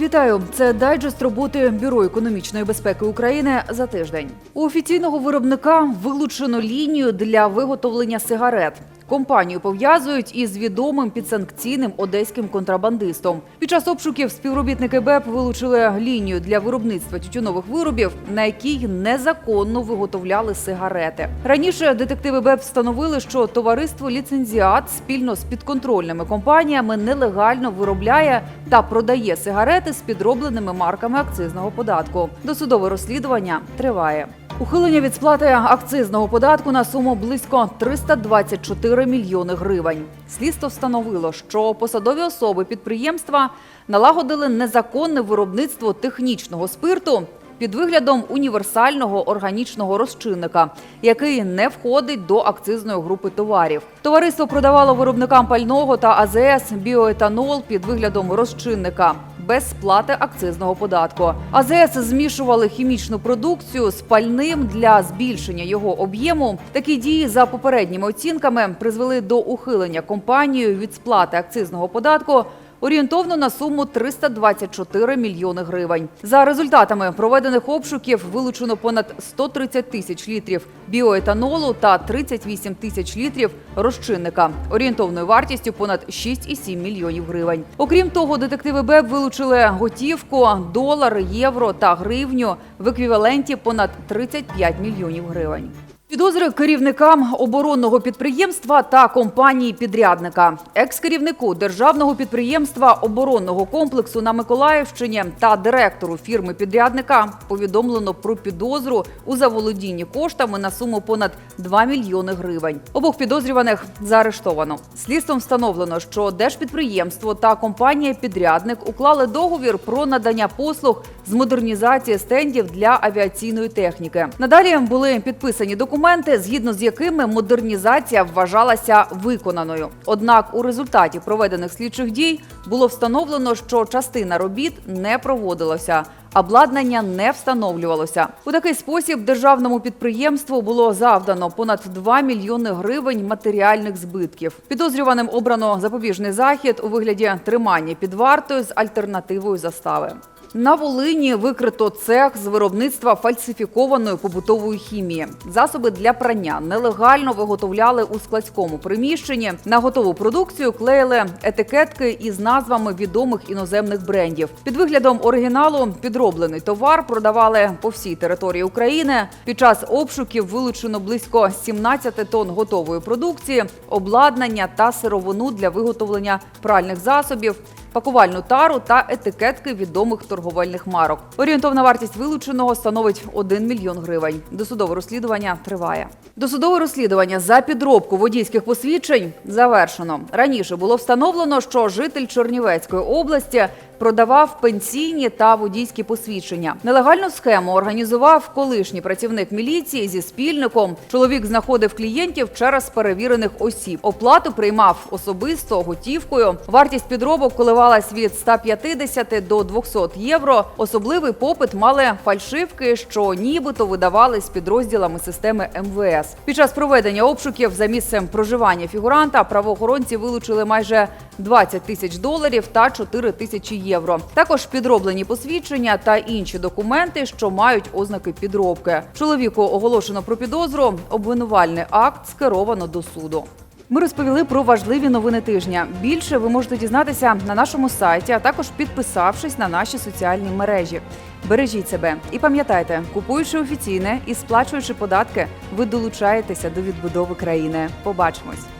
Вітаю! Це дайджест роботи Бюро економічної безпеки України за тиждень. У офіційного виробника вилучено лінію для виготовлення сигарет. Компанію пов'язують із відомим підсанкційним одеським контрабандистом. Під час обшуків співробітники БЕП вилучили лінію для виробництва тютюнових виробів, на якій незаконно виготовляли сигарети. Раніше детективи БЕП встановили, що товариство ліцензіат спільно з підконтрольними компаніями нелегально виробляє та продає сигарети з підробленими марками акцизного податку. Досудове розслідування триває. Ухилення від сплати акцизного податку на суму близько 324 мільйони гривень. Слідство встановило, що посадові особи підприємства налагодили незаконне виробництво технічного спирту під виглядом універсального органічного розчинника, який не входить до акцизної групи товарів. Товариство продавало виробникам пального та АЗС біоетанол під виглядом розчинника без сплати акцизного податку. АЗС змішували хімічну продукцію з пальним для збільшення його об'єму. Такі дії за попередніми оцінками призвели до ухилення компанією від сплати акцизного податку. Орієнтовно на суму 324 мільйони гривень. За результатами проведених обшуків вилучено понад 130 тисяч літрів біоетанолу та 38 тисяч літрів розчинника орієнтовною вартістю понад 6,7 мільйонів гривень. Окрім того, детективи БЕБ вилучили готівку, долар, євро та гривню в еквіваленті понад 35 мільйонів гривень. Підозри керівникам оборонного підприємства та компанії підрядника, екс-керівнику державного підприємства оборонного комплексу на Миколаївщині та директору фірми підрядника повідомлено про підозру у заволодінні коштами на суму понад 2 мільйони гривень. Обох підозрюваних заарештовано. Слідством встановлено, що держпідприємство та компанія підрядник уклали договір про надання послуг з модернізації стендів для авіаційної техніки. Надалі були підписані документи, згідно з якими модернізація вважалася виконаною. Однак у результаті проведених слідчих дій було встановлено, що частина робіт не проводилася. Обладнання не встановлювалося у такий спосіб. Державному підприємству було завдано понад 2 мільйони гривень матеріальних збитків. Підозрюваним обрано запобіжний захід у вигляді тримання під вартою з альтернативою застави. На Волині викрито цех з виробництва фальсифікованої побутової хімії. Засоби для прання нелегально виготовляли у складському приміщенні. На готову продукцію клеїли етикетки із назвами відомих іноземних брендів. Під виглядом оригіналу підроблений товар продавали по всій території України. Під час обшуків вилучено близько 17 тонн готової продукції, обладнання та сировину для виготовлення пральних засобів пакувальну тару та етикетки відомих торговельних марок. Орієнтовна вартість вилученого становить 1 мільйон гривень. Досудове розслідування триває. Досудове розслідування за підробку водійських посвідчень завершено. Раніше було встановлено, що житель Чернівецької області продавав пенсійні та водійські посвідчення. Нелегальну схему організував колишній працівник міліції зі спільником. Чоловік знаходив клієнтів через перевірених осіб. Оплату приймав особисто готівкою. Вартість підробок коливалась від 150 до 200 євро. Особливий попит мали фальшивки, що нібито видавались підрозділами системи МВС. Під час проведення обшуків за місцем проживання фігуранта правоохоронці вилучили майже 20 тисяч доларів та 4 тисячі євро. Також підроблені посвідчення та інші документи, що мають ознаки підробки. Чоловіку оголошено про підозру. Обвинувальний акт скеровано до суду. Ми розповіли про важливі новини тижня. Більше ви можете дізнатися на нашому сайті, а також підписавшись на наші соціальні мережі. Бережіть себе і пам'ятайте, купуючи офіційне і сплачуючи податки, ви долучаєтеся до відбудови країни. Побачимось.